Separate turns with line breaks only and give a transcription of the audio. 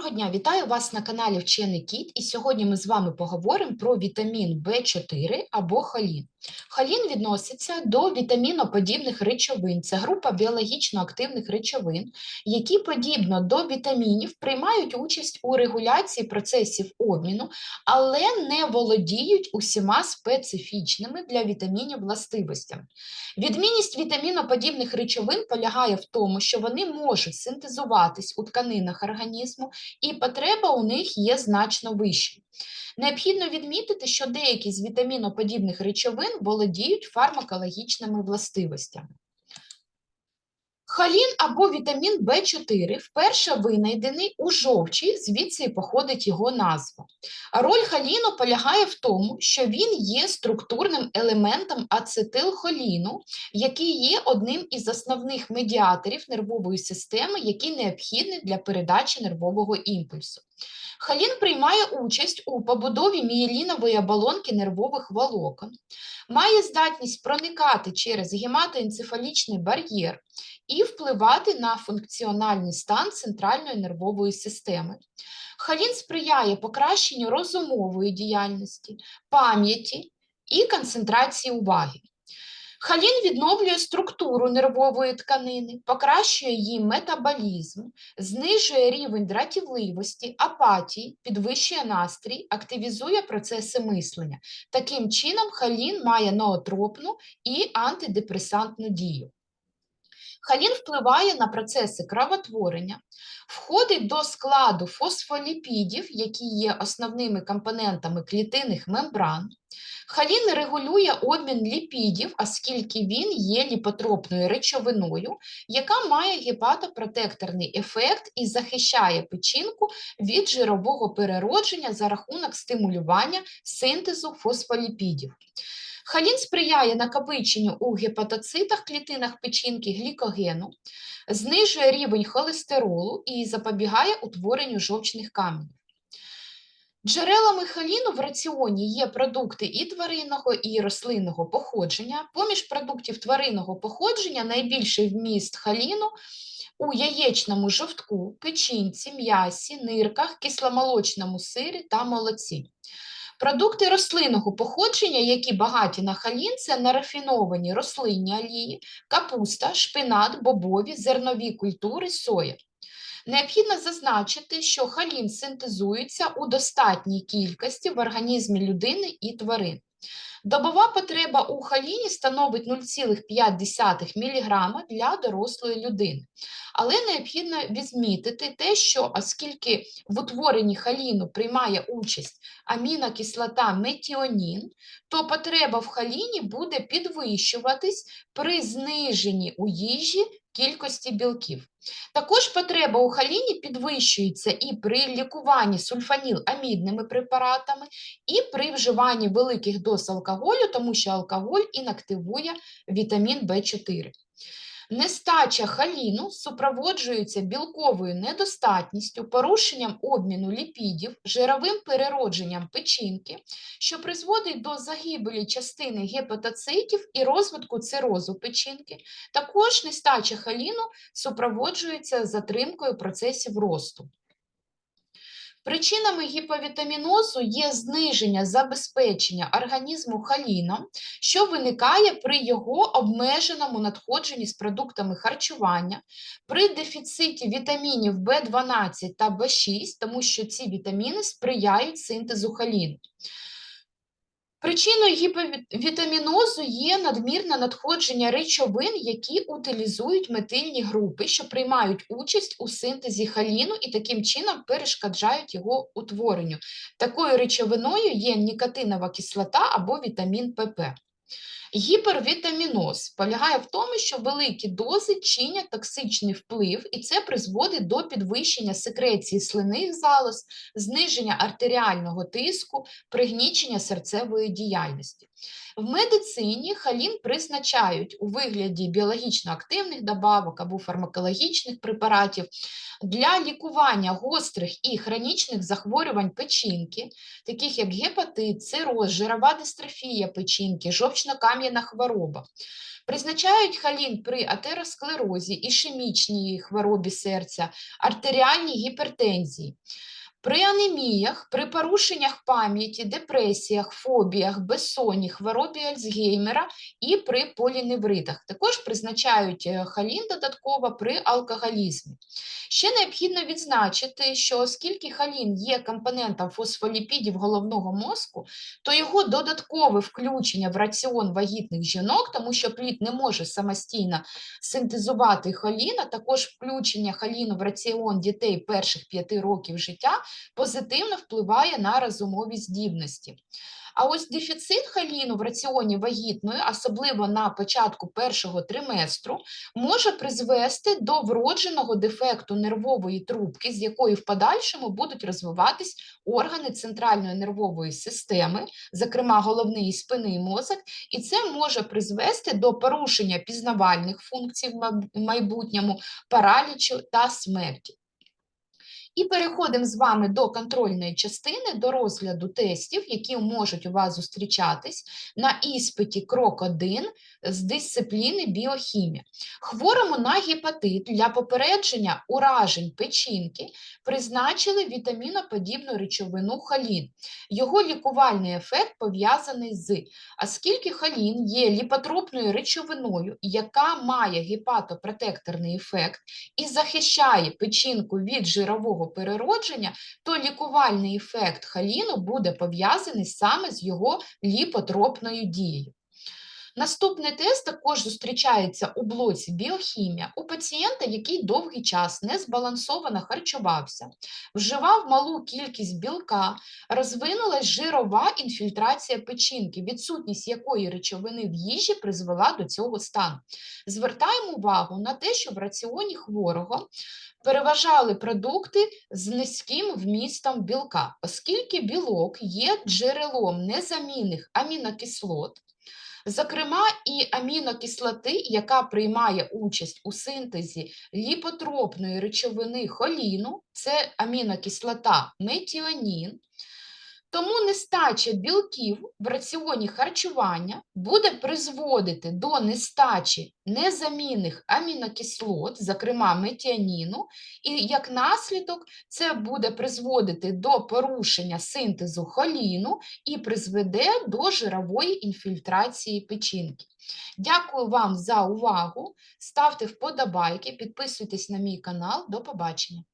Доброго дня, вітаю вас на каналі Вчений Кіт. І сьогодні ми з вами поговоримо про вітамін В4 або холін. Холін відноситься до вітаміноподібних речовин. Це група біологічно активних речовин, які, подібно до вітамінів, приймають участь у регуляції процесів обміну, але не володіють усіма специфічними для вітамінів властивостями. Відмінність вітаміноподібних речовин полягає в тому, що вони можуть синтезуватись у тканинах організму, і потреба у них є значно вища. Необхідно відмітити, що деякі з вітаміноподібних речовин володіють фармакологічними властивостями. Холін або вітамін В4 вперше винайдений у жовчі, звідси походить його назва. Роль холіну полягає в тому, що він є структурним елементом ацетилхоліну, який є одним із основних медіаторів нервової системи, який необхідний для передачі нервового імпульсу. Холін приймає участь у побудові мієлінової оболонки нервових волокон, має здатність проникати через гематоенцефалічний бар'єр і впливати на функціональний стан центральної нервової системи. Холін сприяє покращенню розумової діяльності, пам'яті і концентрації уваги. Холін відновлює структуру нервової тканини, покращує її метаболізм, знижує рівень дратівливості, апатії, підвищує настрій, активізує процеси мислення. Таким чином, холін має ноотропну і антидепресантну дію. Холін впливає на процеси кровотворення, входить до складу фосфоліпідів, які є основними компонентами клітинних мембран. Холін регулює обмін ліпідів, оскільки він є ліпотропною речовиною, яка має гепатопротекторний ефект і захищає печінку від жирового переродження за рахунок стимулювання синтезу фосфоліпідів. Холін сприяє накопиченню у гепатоцитах клітинах печінки глікогену, знижує рівень холестеролу і запобігає утворенню жовчних каменів. Джерелами холіну в раціоні є продукти і тваринного, і рослинного походження. Поміж продуктів тваринного походження найбільший вміст холіну у яєчному жовтку, печінці, м'ясі, нирках, кисломолочному сирі та молоці. Продукти рослинного походження, які багаті на холін, це нерафіновані рослинні олії, капуста, шпинат, бобові, зернові культури, соя. Необхідно зазначити, що холін синтезується у достатній кількості в організмі людини і тварин. Добова потреба у холіні становить 0,5 мг для дорослої людини. Але необхідно відмітити те, що оскільки в утворенні холіну приймає участь амінокислота метіонін, то потреба в холіні буде підвищуватись при зниженні у їжі кількості білків. Також потреба у халіні підвищується і при лікуванні сульфаніламідними препаратами, і при вживанні великих доз алкоголю, тому що алкоголь інактивує вітамін В4. Нестача халіну супроводжується білковою недостатністю, порушенням обміну ліпідів, жировим переродженням печінки, що призводить до загибелі частини гепатоцитів і розвитку цирозу печінки. Також нестача халіну супроводжується затримкою процесів росту. Причинами гіповітамінозу є зниження забезпечення організму халіном, що виникає при його обмеженому надходженні з продуктами харчування, при дефіциті вітамінів В12 та В6, тому що ці вітаміни сприяють синтезу холіну. Причиною гіповітамінозу є надмірне надходження речовин, які утилізують метильні групи, що приймають участь у синтезі халіну і таким чином перешкоджають його утворенню. Такою речовиною є нікотинова кислота або вітамін ПП. Гіпервітаміноз полягає в тому, що великі дози чинять токсичний вплив, і це призводить до підвищення секреції слинних залоз, зниження артеріального тиску, пригнічення серцевої діяльності. В медицині халін призначають у вигляді біологічно активних добавок або фармакологічних препаратів для лікування гострих і хронічних захворювань печінки, таких як гепатит, цироз, жирова дистрофія печінки, жовчно кам'яна хвороба. Призначають халін при атеросклерозі, ішемічній хворобі серця, артеріальній гіпертензії. При анеміях, при порушеннях пам'яті, депресіях, фобіях, безсонні, хворобі Альцгеймера і при поліневритах. Також призначають е, халін додатково при алкоголізмі. Ще необхідно відзначити, що оскільки халін є компонентом фосфоліпідів головного мозку, то його додаткове включення в раціон вагітних жінок, тому що плід не може самостійно синтезувати холін, а також включення холіну в раціон дітей перших п'яти років життя позитивно впливає на розумові здібності. А ось дефіцит холіну в раціоні вагітної, особливо на початку першого триместру, може призвести до вродженого дефекту нервової трубки, з якої в подальшому будуть розвиватись органи центральної нервової системи, зокрема головний і спинний мозок, і це може призвести до порушення пізнавальних функцій в майбутньому, паралічу та смерті. І переходимо з вами до контрольної частини, до розгляду тестів, які можуть у вас зустрічатись на іспиті крок 1 з дисципліни біохімія. Хворому на гепатит для попередження уражень печінки призначили вітаміноподібну речовину холін. Його лікувальний ефект пов'язаний з, оскільки холін є ліпотропною речовиною, яка має гепатопротекторний ефект і захищає печінку від жирового переродження, то лікувальний ефект холіну буде пов'язаний саме з його ліпотропною дією. Наступний тест також зустрічається у блоці біохімія у пацієнта, який довгий час незбалансовано харчувався, вживав малу кількість білка, розвинулась жирова інфільтрація печінки, відсутність якої речовини в їжі призвела до цього стану. Звертаємо увагу на те, що в раціоні хворого переважали продукти з низьким вмістом білка, оскільки білок є джерелом незамінних амінокислот, Зокрема, і амінокислоти, яка приймає участь у синтезі ліпотропної речовини холіну, це амінокислота метіонін. Тому нестача білків в раціоні харчування буде призводити до нестачі незамінних амінокислот, зокрема метіоніну, і як наслідок це буде призводити до порушення синтезу холіну і призведе до жирової інфільтрації печінки. Дякую вам за увагу. Ставте вподобайки, підписуйтесь на мій канал. До побачення.